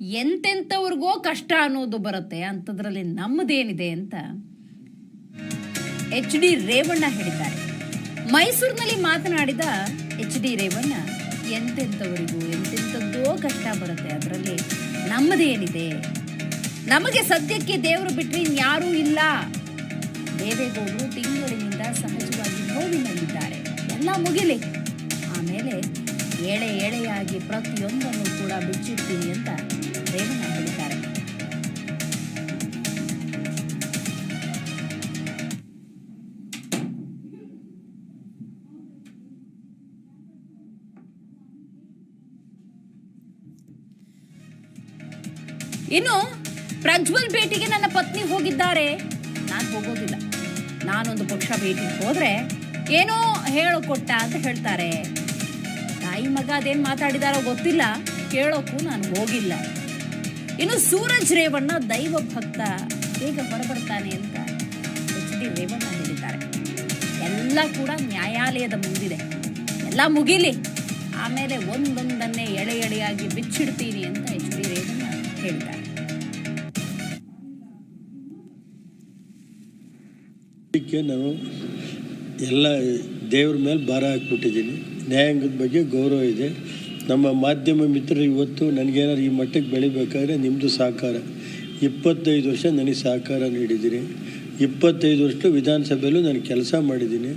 ಎಂತೆಂಥವ್ರಿಗೋ ಕಷ್ಟ ಅನ್ನೋದು ಬರುತ್ತೆ ಅಂಥದ್ರಲ್ಲಿ ನಮ್ಮದೇನಿದೆ ಅಂತ ಎಚ್ ಡಿ ರೇವಣ್ಣ ಹೇಳಿದ್ದಾರೆ. ಮೈಸೂರಿನಲ್ಲಿ ಮಾತನಾಡಿದ ಎಚ್ ಡಿ ರೇವಣ್ಣ ಎಂತೆಂಥವರಿಗೂ ಎಂತೆಂಥದ್ದೋ ಕಷ್ಟ ಬರುತ್ತೆ, ಅದರಲ್ಲಿ ನಮ್ಮದೇನಿದೆ? ನಮಗೆ ಸದ್ಯಕ್ಕೆ ದೇವರು ಬಿಟ್ಟರೆ ಇನ್ಯಾರೂ ಇಲ್ಲ. ದೇವೇಗೌಡರು ತಿಂಗಳಿನಿಂದ ಸಹಜವಾಗಿ ನೋವಿನಲ್ಲಿದ್ದಾರೆ. ಎಲ್ಲ ಮುಗಿಲಿ. ಆಮೇಲೆ ಏಳೆ ಏಳೆಯಾಗಿ ಪ್ರತಿಯೊಂದನ್ನು ಕೂಡ ಬಿಚ್ಚಿಡ್ತೀನಿ ಅಂತ ಇನ್ನು ಪ್ರಜ್ವಲ್ ಭೇಟಿಗೆ ನನ್ನ ಪತ್ನಿ ಹೋಗಿದ್ದಾರೆ. ನಾನು ಹೋಗೋದಿಲ್ಲ. ನಾನೊಂದು ಪಕ್ಷ ಭೇಟಿಗೆ ಹೋದ್ರೆ ಏನೋ ಹೇಳಕೊಟ್ಟ ಅಂತ ಹೇಳ್ತಾರೆ. ತಾಯಿ ಮಗ ಅದೇನು ಮಾತಾಡಿದಾರೋ ಗೊತ್ತಿಲ್ಲ. ಕೇಳೋಕ್ಕೂ ನಾನು ಹೋಗಿಲ್ಲ. ಇನ್ನು ಸೂರಜ್ ರೇವಣ್ಣ ದೈವ ಭಕ್ತ ಹೇಗೆ ಹೊರಬರ್ತಾನೆ ಅಂತ ಎಚ್ ಡಿ ರೇವಣ್ಣ ಹೇಳಿದ್ದಾರೆ. ಎಲ್ಲ ಕೂಡ ನ್ಯಾಯಾಲಯದ ಮುಂದಿದೆ. ಎಲ್ಲ ಮುಗಿಲಿ. ಆಮೇಲೆ ಒಂದೊಂದನ್ನೇ ಎಳೆ ಎಳೆಯಾಗಿ ಬಿಚ್ಚಿಡ್ತೀನಿ ಅಂತ ಎಚ್ ಡಿ ರೇವಣ್ಣ ಹೇಳಿದ್ದಾರೆ. ಅದಕ್ಕೆ ನಾನು ಎಲ್ಲ ದೇವ್ರ ಮೇಲೆ ಭಾರ ಹಾಕ್ಬಿಟ್ಟಿದ್ದೀನಿ. ನ್ಯಾಯಾಂಗದ ಬಗ್ಗೆ ಗೌರವ ಇದೆ. ನಮ್ಮ ಮಾಧ್ಯಮ ಮಿತ್ರರು ಇವತ್ತು ನನಗೇನಾದ್ರು ಈ ಮಟ್ಟಕ್ಕೆ ಬೆಳಿಬೇಕಾದ್ರೆ ನಿಮ್ಮದು ಸಹಕಾರ. ಇಪ್ಪತ್ತೈದು ವರ್ಷ ನನಗೆ ಸಹಕಾರ ನೀಡಿದ್ದೀರಿ ಇಪ್ಪತ್ತೈದು ವರ್ಷ ವಿಧಾನಸಭೆಯಲ್ಲೂ ನಾನು ಕೆಲಸ ಮಾಡಿದ್ದೀನಿ.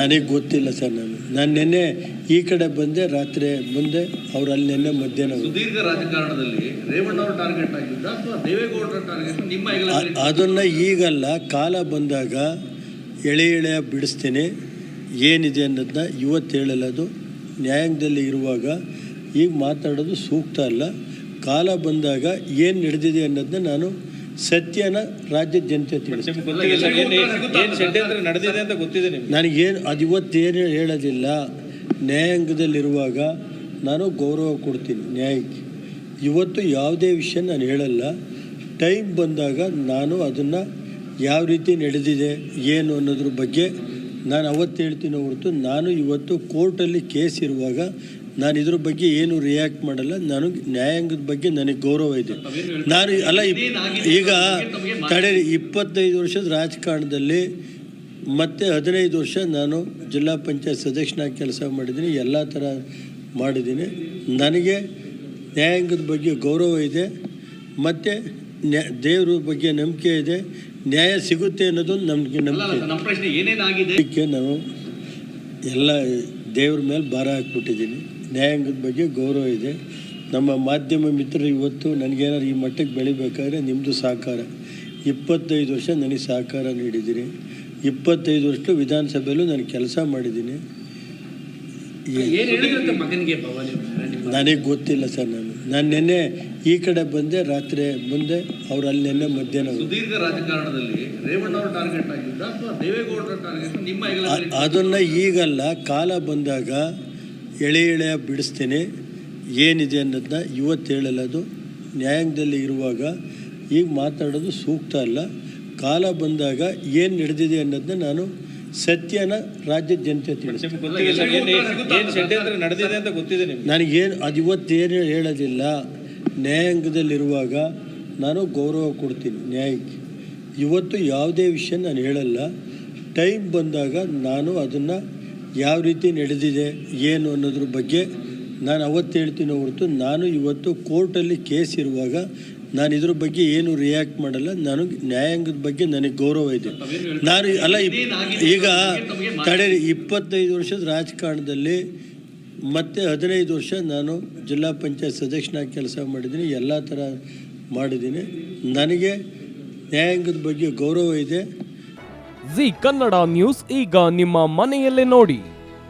ನನಗೆ ಗೊತ್ತಿಲ್ಲ ಸರ್ ನಾನು. ನಾನು ನಿನ್ನೆ ಈ ಕಡೆ ಬಂದೆ ರಾತ್ರಿ ಮುಂದೆ ಅವ್ರು ಅಲ್ಲಿ ನಿನ್ನೆ ಮಧ್ಯಾಹ್ನ. ಸುದೀರ್ಘ ರಾಜಕಾರಣದಲ್ಲಿ ರೇವಣ್ಣ ಅವರು ಟಾರ್ಗೆಟ್ ಆಗಿದ್ದ ಅಥವಾ ದೇವೇಗೌಡರ ಟಾರ್ಗೆಟ್ ನಿಮ್ಮ ಅದನ್ನ ಈಗಲ್ಲ ಕಾಲ ಬಂದಾಗ ಎಳೆ ಎಳೆಯ ಬಿಡಿಸ್ತೀನಿ. ಏನಿದೆ ಅನ್ನೋದನ್ನ ಇವತ್ತು ಹೇಳಲ್ಲ ಅದು. ನ್ಯಾಯಾಂಗದಲ್ಲಿ ಇರುವಾಗ ಈಗ ಮಾತಾಡೋದು ಸೂಕ್ತ ಅಲ್ಲ. ಕಾಲ ಬಂದಾಗ ಏನು ನಡೆದಿದೆ ಅನ್ನೋದನ್ನ ನಾನು ಸತ್ಯನ ರಾಜ್ಯದ ಜನತೆ ನಡೆದಿದೆ ಅಂತ ಗೊತ್ತಿದೆ ನನಗೇನು ಅದು ಇವತ್ತೇನು ಹೇಳೋದಿಲ್ಲ. ನ್ಯಾಯಾಂಗದಲ್ಲಿರುವಾಗ ನಾನು ಗೌರವ ಕೊಡ್ತೀನಿ ನ್ಯಾಯಕ್ಕೆ. ಇವತ್ತು ಯಾವುದೇ ವಿಷಯ ನಾನು ಹೇಳಲ್ಲ. ಟೈಮ್ ಬಂದಾಗ ನಾನು ಅದನ್ನು ಯಾವ ರೀತಿ ನಡೆದಿದೆ ಏನು ಅನ್ನೋದ್ರ ಬಗ್ಗೆ ನಾನು ಅವತ್ತು ಹೇಳ್ತೀನಿ ಹೊರತು ನಾನು ಇವತ್ತು ಕೋರ್ಟಲ್ಲಿ ಕೇಸ್ ಇರುವಾಗ ನಾನು ಇದ್ರ ಬಗ್ಗೆ ಏನು ರಿಯಾಕ್ಟ್ ಮಾಡಲ್ಲ. ನಾನು ನ್ಯಾಯಾಂಗದ ಬಗ್ಗೆ ನನಗೆ ಗೌರವ ಇದೆ. ನಾನು ಅಲ್ಲ ಈಗ ತಡೆ ಇಪ್ಪತ್ತೈದು ವರ್ಷದ ರಾಜಕಾರಣದಲ್ಲಿ ಮತ್ತು ಹದಿನೈದು ವರ್ಷ ನಾನು ಜಿಲ್ಲಾ ಪಂಚಾಯತ್ ಸದಸ್ಯನಾಗಿ ಕೆಲಸ ಮಾಡಿದ್ದೀನಿ ಎಲ್ಲ ಥರ ಮಾಡಿದ್ದೀನಿ. ನನಗೆ ನ್ಯಾಯಾಂಗದ ಬಗ್ಗೆ ಗೌರವ ಇದೆ. ಮತ್ತು ನ್ಯಾ ದೇವ್ರ ಬಗ್ಗೆ ನಂಬಿಕೆ ಇದೆ. ನ್ಯಾಯ ಸಿಗುತ್ತೆ ಅನ್ನೋದು ನಮಗೆ ನಂಬಿಕೆ ಏನೇನಾಗಿದೆ? ನಾನು ಎಲ್ಲ ದೇವ್ರ ಮೇಲೆ ಭಾರ ಹಾಕ್ಬಿಟ್ಟಿದ್ದೀನಿ. ನ್ಯಾಯಾಂಗದ ಬಗ್ಗೆ ಗೌರವ ಇದೆ. ನಮ್ಮ ಮಾಧ್ಯಮ ಮಿತ್ರರು ಇವತ್ತು ನನಗೇನಾದ್ರು ಈ ಮಟ್ಟಕ್ಕೆ ಬೆಳಿಬೇಕಾದ್ರೆ ನಿಮ್ಮದು ಸಹಕಾರ. ಇಪ್ಪತ್ತೈದು ವರ್ಷ ನನಗೆ ಸಹಕಾರ ನೀಡಿದ್ದೀರಿ ಇಪ್ಪತ್ತೈದು ವರ್ಷ ವಿಧಾನಸಭೆಯಲ್ಲೂ ನಾನು ಕೆಲಸ ಮಾಡಿದ್ದೀನಿ. ನನಗೆ ಗೊತ್ತಿಲ್ಲ ಸರ್ ನಾನು. ನಾನು ನಿನ್ನೆ ಈ ಕಡೆ ಬಂದೆ ರಾತ್ರಿ ಮುಂದೆ ಅವ್ರು ಅಲ್ಲಿ ನಿನ್ನೆ ಮಧ್ಯಾಹ್ನ ಸುದೀರ್ಘ ರಾಜಕಾರಣದಲ್ಲಿ ಅದನ್ನ ಈಗಲ್ಲ ಕಾಲ ಬಂದಾಗ ಎಳೆ ಎಳೆಯ ಬಿಡಿಸ್ತೇನೆ ಏನಿದೆ ಅನ್ನೋದನ್ನ ಇವತ್ತು ಹೇಳಲ್ಲ ಅದು. ನ್ಯಾಯಾಂಗದಲ್ಲಿ ಇರುವಾಗ ಈಗ ಮಾತಾಡೋದು ಸೂಕ್ತ ಅಲ್ಲ. ಕಾಲ ಬಂದಾಗ ಏನು ನಡೆದಿದೆ ಅನ್ನೋದನ್ನ ನಾನು ಸತ್ಯನ ರಾಜ್ಯ ಜನತೆ ನನಗೇನು ಅದು ಇವತ್ತೇನು ಹೇಳೋದಿಲ್ಲ. ನ್ಯಾಯಾಂಗದಲ್ಲಿರುವಾಗ ನಾನು ಗೌರವ ಕೊಡ್ತೀನಿ ನ್ಯಾಯಕ್ಕೆ. ಇವತ್ತು ಯಾವುದೇ ವಿಷಯ ನಾನು ಹೇಳಲ್ಲ. ಟೈಮ್ ಬಂದಾಗ ನಾನು ಅದನ್ನು ಯಾವ ರೀತಿ ನಡೆದಿದೆ, ಏನು ಅನ್ನೋದ್ರ ಬಗ್ಗೆ ನಾನು ಅವತ್ತು ಹೇಳ್ತೀನಿ ಹೊರತು, ನಾನು ಇವತ್ತು ಕೋರ್ಟಲ್ಲಿ ಕೇಸ್ ಇರುವಾಗ ನಾನು ಇದ್ರ ಬಗ್ಗೆ ಏನು ರಿಯಾಕ್ಟ್ ಮಾಡಲ್ಲ. ನಾನು ನ್ಯಾಯಾಂಗದ ಬಗ್ಗೆ ನನಗೆ ಗೌರವ ಇದೆ. ನಾನು ಅಲ್ಲ ಈಗ ತಡೆ ಇಪ್ಪತ್ತೈದು ವರ್ಷದ ರಾಜಕಾರಣದಲ್ಲಿ ಮತ್ತೆ ಹದಿನೈದು ವರ್ಷ ನಾನು ಜಿಲ್ಲಾ ಪಂಚಾಯತ್ ಸದಸ್ಯನಾಗಿ ಕೆಲಸ ಮಾಡಿದ್ದೀನಿ, ಎಲ್ಲ ಥರ ಮಾಡಿದ್ದೀನಿ. ನನಗೆ ನ್ಯಾಯಾಂಗದ ಬಗ್ಗೆ ಗೌರವ ಇದೆ. ಜಿ ಕನ್ನಡ ನ್ಯೂಸ್, ಈಗ ನಿಮ್ಮ ಮನೆಯಲ್ಲೇ ನೋಡಿ.